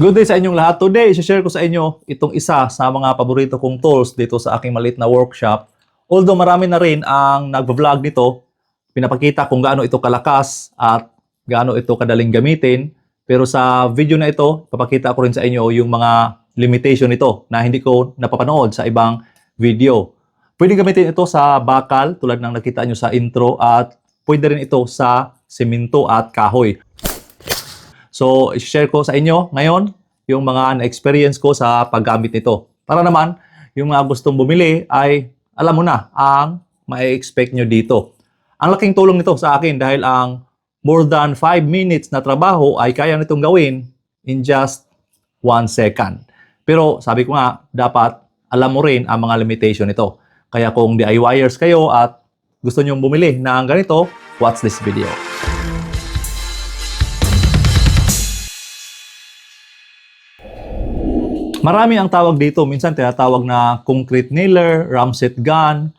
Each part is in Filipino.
Good day sa inyong lahat. Today, share ko sa inyo itong isa sa mga paborito kong tools dito sa aking maliit na workshop. Although marami na rin ang nagva-vlog nito, pinapakita kung gaano ito kalakas at gaano ito kadaling gamitin. Pero sa video na ito, papakita ko rin sa inyo yung mga limitation nito na hindi ko napapanood sa ibang video. Pwede gamitin ito sa bakal tulad ng nakita nyo sa intro at pwede rin ito sa simento at kahoy. So, share ko sa inyo ngayon yung mga na-experience ko sa paggamit nito. Para naman, yung mga gustong bumili ay alam mo na ang ma-expect nyo dito. Ang laking tulong nito sa akin dahil ang more than 5 minutes na trabaho ay kaya nitong gawin in just 1 second. Pero sabi ko nga, dapat alam mo rin ang mga limitation nito. Kaya kung DIYers kayo at gusto nyo bumili ng ganito, watch this video. Marami ang tawag dito. Minsan tinatawag na concrete nailer, ramset gun,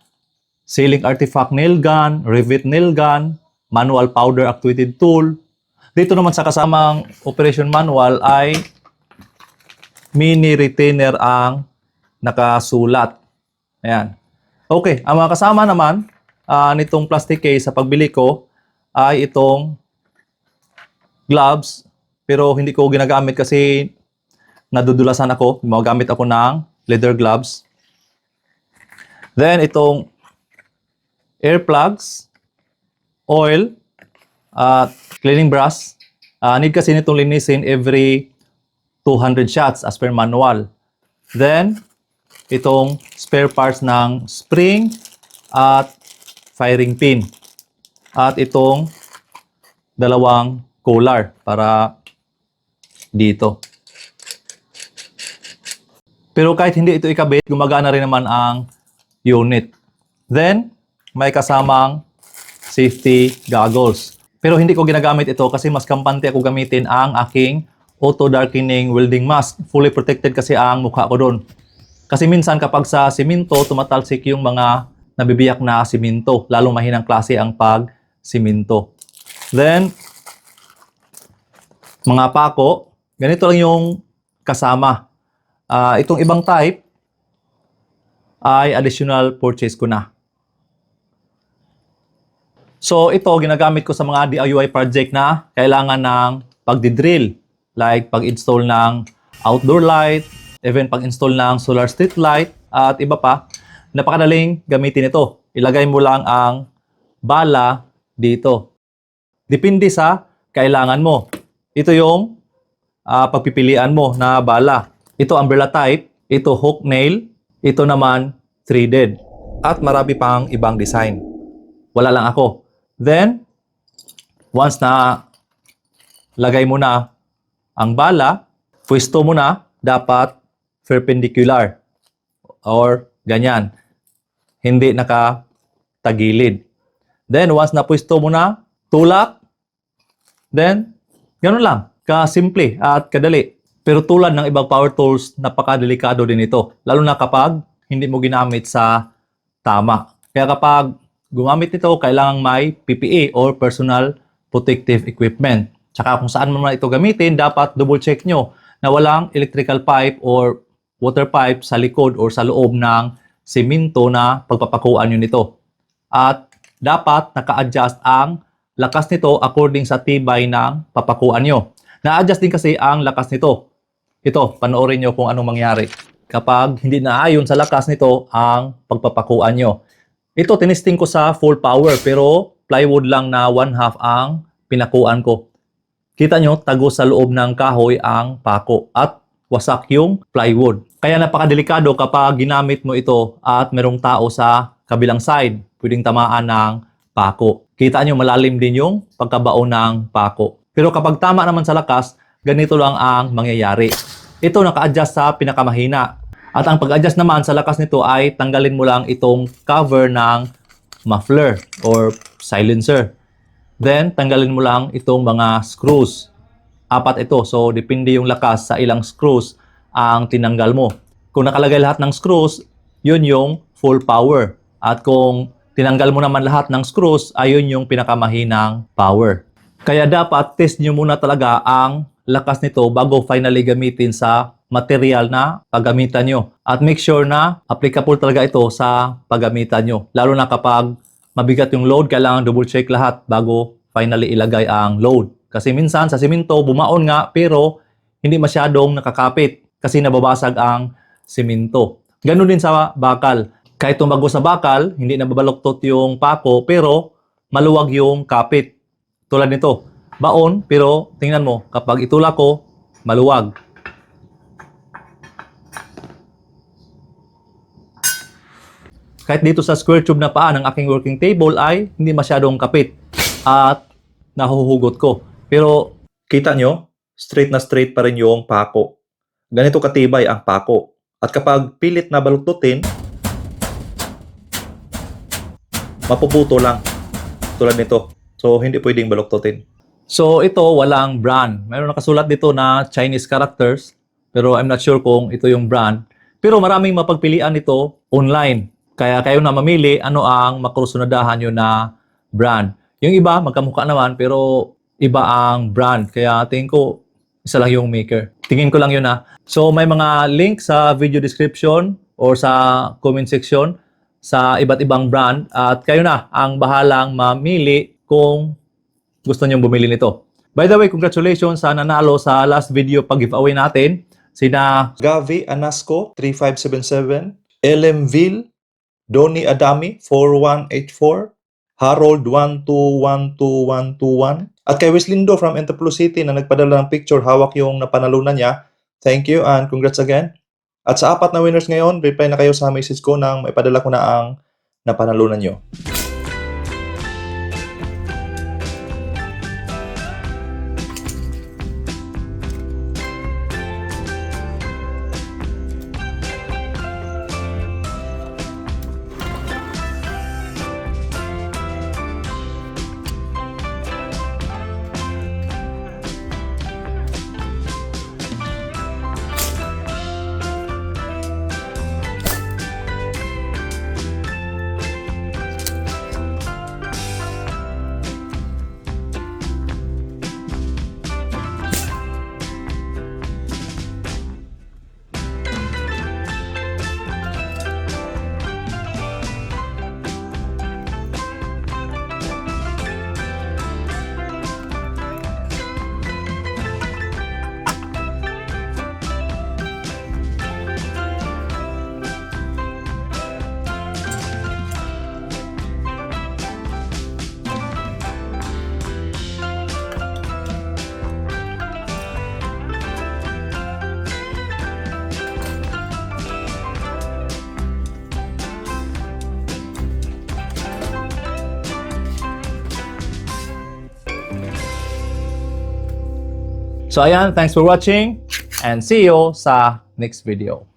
ceiling artifact nail gun, rivet nail gun, manual powder actuated tool. Dito naman sa kasamang operation manual ay mini retainer ang nakasulat. Ayan. Okay, ang mga kasama naman ah, nitong plastic case sa pagbili ko ay itong gloves pero hindi ko ginagamit kasi nadudulasan ako. Gumagamit ako ng leather gloves. Then, itong air plugs, oil, at cleaning brush. Ah, need kasi nitong linisin every 200 shots as per manual. Then, itong spare parts ng spring at firing pin. At itong dalawang collar para dito. Pero kahit hindi ito ikabit, gumagana rin naman ang unit. Then, may kasamang safety goggles. Pero hindi ko ginagamit ito kasi mas kampante ako gamitin ang aking auto darkening welding mask. Fully protected kasi ang mukha ko doon. Kasi minsan kapag sa simento, tumatalsik yung mga nabibiyak na simento. Lalong mahinang klase ang pag simento. Then, mga pako, ganito lang yung kasama. Ah, itong ibang type ay additional purchase ko na. So ito ginagamit ko sa mga DIY project na kailangan ng pagdidrill like pag-install ng outdoor light, even pag-install ng solar street light at iba pa. Napakadaling gamitin ito. Ilagay mo lang ang bala dito. Depende sa kailangan mo. Ito yung ah, pagpipilian mo na bala. Ito umbrella type, ito hook nail, ito naman threaded. At marami pang ibang design. Wala lang ako. Then, once na lagay mo na ang bala, pwesto mo na dapat perpendicular or ganyan. Hindi nakatagilid. Then, once na pwesto mo na, tulak, then, ganun lang. Kasimple at kadali. Pero tulad ng ibang power tools, napakadelikado din ito. Lalo na kapag hindi mo ginamit sa tama. Kaya kapag gumamit nito, kailangan may PPE or Personal Protective Equipment. Tsaka kung saan mo na ito gamitin, dapat double check nyo na walang electrical pipe or water pipe sa likod or sa loob ng simento na pagpapakuan nyo nito. At dapat naka-adjust ang lakas nito according sa tibay ng papakuan nyo. Na-adjust din kasi ang lakas nito. Ito, panoorin nyo kung anong mangyari kapag hindi naayon sa lakas nito ang pagpapakuan nyo. Ito, tinisting ko sa full power pero plywood lang na one half ang pinakuan ko. Kita nyo, tago sa loob ng kahoy ang pako at wasak yung plywood. Kaya napakadelikado kapag ginamit mo ito at merong tao sa kabilang side, pwedeng tamaan ng pako. Kita nyo, malalim din yung pagkabaon ng pako. Pero kapag tama naman sa lakas, ganito lang ang mangyayari. Ito naka-adjust sa pinakamahina. At ang pag-adjust naman sa lakas nito ay tanggalin mo lang itong cover ng muffler or silencer. Then, tanggalin mo lang itong mga screws. Apat ito. So, depende yung lakas sa ilang screws ang tinanggal mo. Kung nakalagay lahat ng screws, yun yung full power. At kung tinanggal mo naman lahat ng screws, ayun yung pinakamahinang power. Kaya dapat test nyo muna talaga ang lakas nito bago finally gamitin sa material na paggamitan nyo. At make sure na applicable talaga ito sa paggamitan nyo. Lalo na kapag mabigat yung load, kailangan double check lahat bago finally ilagay ang load. Kasi minsan sa simento, bumaon nga pero hindi masyadong nakakapit kasi nababasag ang simento. Ganun din sa bakal. Kahit tumago sa bakal, hindi nababaloktot yung pako pero maluwag yung kapit. Tulad nito, baon pero tingnan mo, kapag itulak ko, maluwag. Kahit dito sa square tube na paa ng aking working table ay hindi masyadong kapit at nahuhugot ko. Pero kita nyo, straight na straight pa rin yung pako. Ganito katibay ang pako. At kapag pilit na baluktutin, mapuputo lang. Tulad nito. So, hindi pwedeng baluktutin. So, ito walang brand. Mayroon nakasulat dito na Chinese characters. Pero I'm not sure kung ito yung brand. Pero maraming mapagpilian nito online. Kaya kayo na mamili ano ang makrusunadahan nyo na brand. Yung iba, magkamukha naman, pero iba ang brand. Kaya tingin ko, isa lang yung maker. Tingin ko lang yun na. So may mga link sa video description or sa comment section sa iba't ibang brand at kayo na ang bahalang mamili kung gusto nyo bumili nito. By the way, congratulations sa nanalo sa last video pag-giveaway natin. Sina Gavi Anasco 3577, LMville, Donny Adami 4184, Harold 121221, at kay Weslindo from Enteplo City na nagpadala ng picture hawak yung napanalunan niya. Thank you and congrats again. At sa apat na winners ngayon, reply na kayo sa message ko nang maipadala ko na ang napanalunan nyo. So ayan, thanks for watching and see you sa next video.